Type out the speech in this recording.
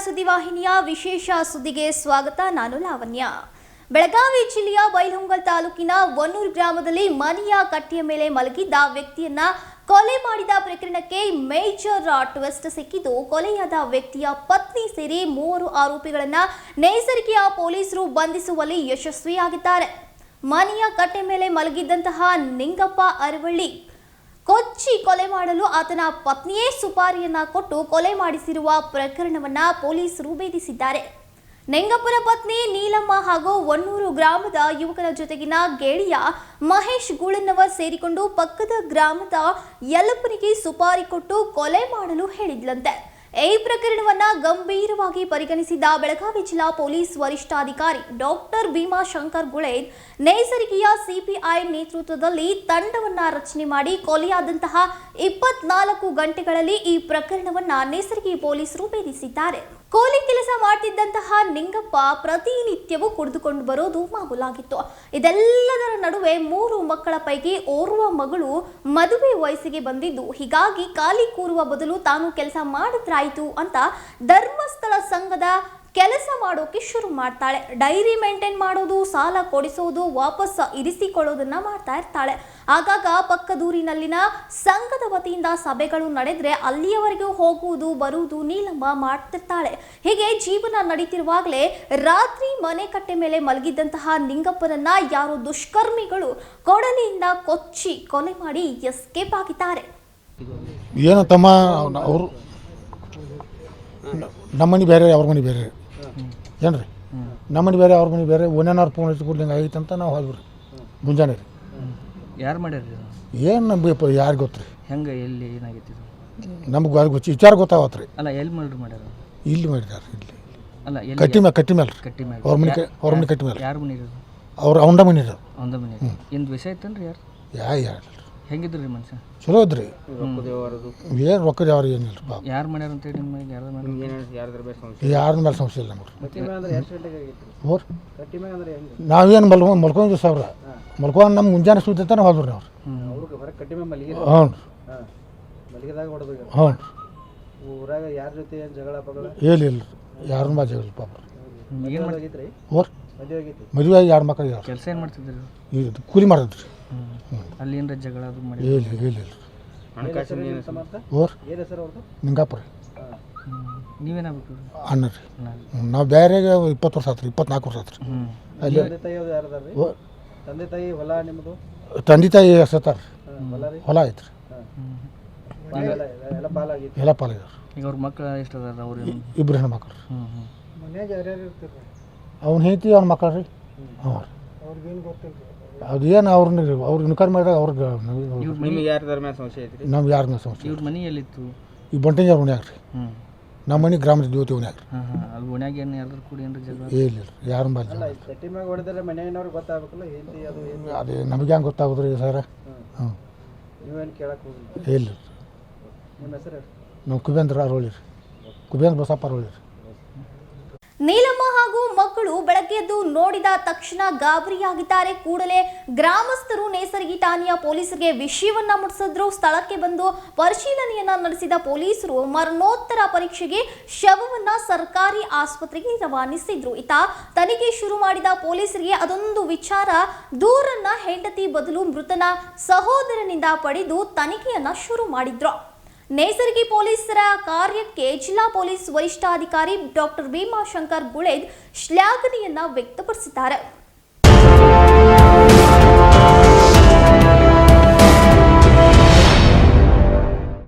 ವಿಶೇಷ ಸುದ್ದಿಗೆ ಸ್ವಾಗತ. ನಾನು ಲಾವಣ್ಯ. ಬೆಳಗಾವಿ ಜಿಲ್ಲೆಯ ಬೈಲಹೊಂಗಲ್ ತಾಲೂಕಿನ ವನ್ನೂರು ಗ್ರಾಮದಲ್ಲಿ ಮನೆಯ ಕಟ್ಟೆಯ ಮೇಲೆ ಮಲಗಿದ್ದ ವ್ಯಕ್ತಿಯನ್ನ ಕೊಲೆ ಮಾಡಿದ ಪ್ರಕರಣಕ್ಕೆ ಮೇಜರ್ ಟ್ವಿಸ್ಟ್ ಸಿಕ್ಕಿದ್ದು, ಕೊಲೆಯಾದ ವ್ಯಕ್ತಿಯ ಪತ್ನಿ ಸೇರಿ ಮೂವರು ಆರೋಪಿಗಳನ್ನ ನೈಸರ್ಗಿಕ ಪೊಲೀಸರು ಬಂಧಿಸುವಲ್ಲಿ ಯಶಸ್ವಿಯಾಗಿದ್ದಾರೆ. ಮನೆಯ ಕಟ್ಟೆ ಮೇಲೆ ಮಲಗಿದ್ದಂತಹ ನಿಂಗಪ್ಪ ಅರವಳ್ಳಿ ಕೊಚ್ಚಿ ಕೊಲೆ ಮಾಡಲು ಆತನ ಪತ್ನಿಯೇ ಸುಪಾರಿಯನ್ನ ಕೊಟ್ಟು ಕೊಲೆ ಮಾಡಿಸಿರುವ ಪ್ರಕರಣವನ್ನ ಪೊಲೀಸರು ಭೇದಿಸಿದ್ದಾರೆ. ನೆಂಗಪ್ಪನ ಪತ್ನಿ ನೀಲಮ್ಮ ಹಾಗೂ ಒನ್ನೂರು ಗ್ರಾಮದ ಯುವಕನ ಜೊತೆಗಿನ ಗೆಳೆಯ ಮಹೇಶ್ ಗೂಳನ್ನವರ್ ಸೇರಿಕೊಂಡು ಪಕ್ಕದ ಗ್ರಾಮದ ಯಲ್ಲಪ್ಪನಿಗೆ ಸುಪಾರಿ ಕೊಟ್ಟು ಕೊಲೆ ಮಾಡಲು ಹೇಳಿದ್ಲಂತೆ. ಈ ಪ್ರಕರಣವನ್ನ ಗಂಭೀರವಾಗಿ ಪರಿಗಣಿಸಿದ ಬೆಳಗಾವಿ ಜಿಲ್ಲಾ ಪೊಲೀಸ್ ವರಿಷ್ಠಾಧಿಕಾರಿ ಡಾಕ್ಟರ್ ಭೀಮಾ ಶಂಕರ್ ಗುಳೇದ್ ನೈಸರ್ಗಿಕ ಸಿಪಿಐ ನೇತೃತ್ವದಲ್ಲಿ ತಂಡವನ್ನ ರಚನೆ ಮಾಡಿ ಕೊಲೆಯಾದಂತಹ ಇಪ್ಪತ್ನಾಲ್ಕು ಗಂಟೆಗಳಲ್ಲಿ ಈ ಪ್ರಕರಣವನ್ನ ನೈಸರ್ಗಿಕ ಪೊಲೀಸರು ಭೇದಿಸಿದ್ದಾರೆ. ಕೂಲಿ ಕೆಲಸ ಮಾಡ್ತಿದ್ದಂತಹ ನಿಂಗಪ್ಪ ಪ್ರತಿನಿತ್ಯವೂ ಕುಡಿದುಕೊಂಡು ಬರೋದು ಮಾಮೂಲಾಗಿತ್ತು. ಇದೆಲ್ಲದರ ನಡುವೆ ಮೂರು ಮಕ್ಕಳ ಪೈಕಿ ಓರ್ವ ಮಗಳು ಮದುವೆ ವಯಸ್ಸಿಗೆ ಬಂದಿದ್ದು. ಹೀಗಾಗಿ ಖಾಲಿ ಕೂರುವ ಬದಲು ತಾನು ಕೆಲಸ ಮಾಡಿದ್ರಾಯಿತು ಅಂತ ಧರ್ಮಸ್ಥಳ ಸಂಘದ ಕೆಲಸ ಮಾಡೋಕೆ ಶುರು ಮಾಡ್ತಾಳೆ. ಡೈರಿ ಮೇಂಟೈನ್ ಮಾಡೋದು, ಸಾಲ ಕೊಡಿಸೋದು, ವಾಪಸ್ ಇರಿಸಿಕೊಳ್ಳೋದನ್ನ ಮಾಡ್ತಾ ಇರ್ತಾಳೆ. ಆಗಾಗ ಪಕ್ಕದೂರಿನಲ್ಲಿನ ಸಂಘದ ವತಿಯಿಂದ ಸಭೆಗಳು ನಡೆದ್ರೆ ಅಲ್ಲಿಯವರೆಗೂ ಹೋಗುವುದು, ಬರುವುದು ನೀಲಮ್ಮ ಮಾಡ್ತಿರ್ತಾಳೆ. ಹೀಗೆ ಜೀವನ ನಡೀತಿರುವಾಗಲೇ ರಾತ್ರಿ ಮನೆ ಕಟ್ಟೆ ಮೇಲೆ ಮಲಗಿದ್ದಂತಹ ನಿಂಗಪ್ಪನನ್ನ ಯಾರೋ ದುಷ್ಕರ್ಮಿಗಳು ಕೊಡಲಿಯಿಂದ ಕೊಚ್ಚಿ ಕೊಲೆ ಮಾಡಿ ಎಸ್ಕೇಪ್ ಆಗಿದ್ದಾರೆ. ಏನು ತಮ್ಮ ಅವರು ನಮ್ಮ ಬೇರೆ, ಅವ್ರ ಮನೆ ಬೇರೆ. ಏನು ರೀ ನಮ್ಮ ಮನೆ ಬೇರೆ ಅವ್ರ ಮನೆ ಬೇರೆ ಒಂದೇನಾರು ಫೋನ್ ಹಚ್ಚಿ ಕೂಡ್ಲಿಂಗೆ ಆಗೈತೆ ಅಂತ ನಾವು ಹೋದ್ವಿ ರೀ ಮುಂಜಾನೆ ರೀ. ಯಾರು ಮಾಡ್ಯಾರ ಏನು ನಮ್ಗೆ ಯಾರು ಗೊತ್ತು ರೀ ಹೆಂಗೆ ಎಲ್ಲಿ ಏನಾಗೈತಿ ಇದು? ನಮ್ಗೆ ಅದು ಗೊತ್ತು ವಿಚಾರ ಗೊತ್ತಾಗತ್ತೆ ರೀ ಅಲ್ಲ ಎಲ್ಲಿ ಮಾಡ್ರಿ ಮಾಡ್ಯಾರ? ಇಲ್ಲಿ ಮಾಡಿದಾರೆ ಇಲ್ಲಿ. ಅಲ್ಲ ಎಲ್ಲಿ ಕಟ್ಟಿ ಮೇಲೆ ಕಟ್ಟಿ ಮೇಲೆ ರೀ. ಕಟ್ಟಿ ಅವ್ರ ಮನೆ ಕ- ಅವ್ರ ಮನೆ ಕಟ್ಟಿ ಮೇಲೆ ಯಾರು ಮನೆ ಇರೋದು ಅವ್ರು ಅವಂಡ ಮನೆ ಒಂದ ಮನೆ ಏನು ವಿಷಯ ಐತನ್ರಿ ಯಾರು? ಯಾ ಯಾರು ಹೆಂಗಿದ್ರು ರೀ ಮನುಷ್ಯ? ಚಲೋ ಇದ್ರಿ. ಏನು ರೊಕ್ಕದ ಯಾರು ಏನಿಲ್ಲ ಪಾಪ. ಯಾರು ಮಾಡ್ಯಾರ ಅಂತೇಳಿ ನಿಮ್ಮ ಯಾರು ಮಾಡ್ಯಾರ ಯಾರ ಮೇಲೆ ಸಮಸ್ಯೆ ಇಲ್ಲ ನೋಡ್ರಿ ನಾವೇನು ಮಲ್ಕೊ ಮಲ್ಕೊಂಡಿದ್ವಿ ಸಾವಿರ. ಮಲ್ಕೊಂಡು ನಮ್ಮ ಮುಂಜಾನೆ ಸುತ್ತಾನೆ ಹೋದ್ರಿ ಅವ್ರು. ಹ್ಞೂ ಹ್ಞೂ ಊರಾಗ ಯಾರ ಜೊತೆ ಏನು ಜಗಳ ಪಗಳ? ಏನಿಲ್ಲ ಯಾರು ಬಾ ಜಗಳ ಪಾಪ. ಏನು ಹೋರ್. ಮದುವೆ ಆಗಿ ಎರಡು ಮಕ್ಕಳು ಕೆಲಸ ಏನು ಮಾಡ್ತಿದ್ರಿ ಇದು ಕೂಲಿ ಮಾಡಿದ್ರಿ ಹ್ಞೂ ಅಲ್ಲಿ ಏನಾರ ಜಗಳ ಅದು ಮಾಡಿ? ಇಲ್ಲ ಇಲ್ಲ ಹಣಕಾಸಿನ ಏನು ಸಮರ್ಥ ಹೋರ್ ಏನು ಹೆಸರು ಅವ್ರದ್ದು? ನಿಂಗಪ್ಪ ರೀ ನೀವೇನಾಗ್ಬೇಕು ಅಣ್ಣ ರೀ ನಾವು ಬೇರೆ ಇಪ್ಪತ್ತು ವರ್ಷ ಆತ್ರಿ ಇಪ್ಪತ್ನಾಲ್ಕು ವರ್ಷ ಆತ್ರಿ. ಹ್ಞೂ ಅಲ್ಲಿ ತಂದೆ ತಾಯಿ ತಂದೆ ಹೊಲ ನಿಮ್ಮದು ತಂದೆ ತಾಯಿ ಸತ್ತಾರ ಹೊಲ ಐತ್ರಿ. ಎಲ್ಲ ಎಲ್ಲ ಈಗ ಅವ್ರ ಮಕ್ಕಳು ಎಷ್ಟು ಅದಾರ ಅವ್ರು ಇಬ್ಬರು ಹೆಣ್ಣು ಮಕ್ಕಳು ರೀ ಹ್ಞೂ ಹ್ಞೂ ಮನ್ಯಾಗ ಯಾರ್ಯಾರು ಇರ್ತೀರಿ ಅವ್ನು ಹೆಂಡತಿ ಅವ್ನ ಮಕ್ಕಳು ರೀ. ಹ್ಞೂ ರೀ ಗೊತ್ತಿಲ್ಲ ಅದೇನು ಅವ್ರನ್ನ ಅವ್ರು ಇನ್ಕ್ವೈರಿ ಮಾಡಿದಾಗ ಅವ್ರಿಗೆ ಇವ್ರ ಮನೆ ನಿಮ್ಗೆ ಯಾರ ಐತ್ರಿ ಯಾರನ್ನ ಸಮಸ್ಯೆ ಇವ್ರ ಮನೆ ಎಲ್ಲಿತ್ತು? ಈ ಬಂಟಿಂಜಾರ ಓಣ್ಯಾಗ ರೀ ಹ್ಞೂ ನಮ್ಮ ಮನೆ ಗ್ರಾಮದ ಜ್ಯೋತಿ ಓಣ್ಯಾಗ ರೀ ಹಾಂ ಹಾಂ. ಅಲ್ಲಿ ಓಣ್ಯಾಗ ಏನು ಯಾರ್ದಾರು ಕೂಡಿ ಏನ್ರಿ ಜಗಳ ಇಲ್ಲ ರೀ ತಟ್ಟಿ ಮ್ಯಾಗ ಹೊಡೆದ್ರೆ ಮನೆಯವ್ರಿಗೆ ಗೊತ್ತಾಗಬೇಕಲ್ಲ ಹೆಂಡತಿ ಅದು ಏನು? ಅದೇ ನಮಗೆ ಹೆಂಗೆ ಗೊತ್ತಾಗೋದ್ರಿ ಸರ? ಹ್ಞೂ ನೀವೇನು ಕೇಳಕ್ಕೆ ಹೋಗಿಲ್ಲ ಇಲ್ಲ. ನಿಮ್ಮ ಹೆಸರು ಹೇಳಿ ನಾವು ಕುಬೇಂದ್ರ ಅರೋಳಿ ರೀ. ಕುಬೇಂದ್ರ ಬಸಪ್ಪ ಅರೋಳಿ ರೀ. ನೀಲಮ್ಮ ಹಾಗೂ ಮಕ್ಕಳು ಬೆಳಗ್ಗೆ ಎದ್ದು ನೋಡಿದ ತಕ್ಷಣ ಗಾಬರಿಯಾಗಿದ್ದಾರೆ. ಕೂಡಲೇ ಗ್ರಾಮಸ್ಥರು ನೇಸರ್ಗಿ ಠಾಣೆಯ ಪೊಲೀಸರಿಗೆ ವಿಷಯವನ್ನ ಮುಟ್ಟಿಸಿದ್ರು. ಸ್ಥಳಕ್ಕೆ ಬಂದು ಪರಿಶೀಲನೆಯನ್ನ ನಡೆಸಿದ ಪೊಲೀಸರು ಮರಣೋತ್ತರ ಪರೀಕ್ಷೆಗೆ ಶವವನ್ನ ಸರ್ಕಾರಿ ಆಸ್ಪತ್ರೆಗೆ ರವಾನಿಸಿದ್ರು. ಇತ ತನಿಖೆ ಶುರು ಮಾಡಿದ ಪೊಲೀಸರಿಗೆ ಅದೊಂದು ವಿಚಾರ, ದೂರನ್ನ ಹೆಂಡತಿ ಬದಲು ಮೃತನ ಸಹೋದರನಿಂದ ಪಡೆದು ತನಿಖೆಯನ್ನ ಶುರು ಮಾಡಿದ್ರು. ನೇಸರ್ಗಿ ಪೊಲೀಸರ ಕಾರ್ಯಕ್ಕೆ ಜಿಲ್ಲಾ ಪೊಲೀಸ್ ವರಿಷ್ಠಾಧಿಕಾರಿ ಡಾಕ್ಟರ್ ಭೀಮಾಶಂಕರ್ ಗುಳೇದ್ ಶ್ಲಾಘನೆಯನ್ನ ವ್ಯಕ್ತಪಡಿಸಿದ್ದಾರೆ.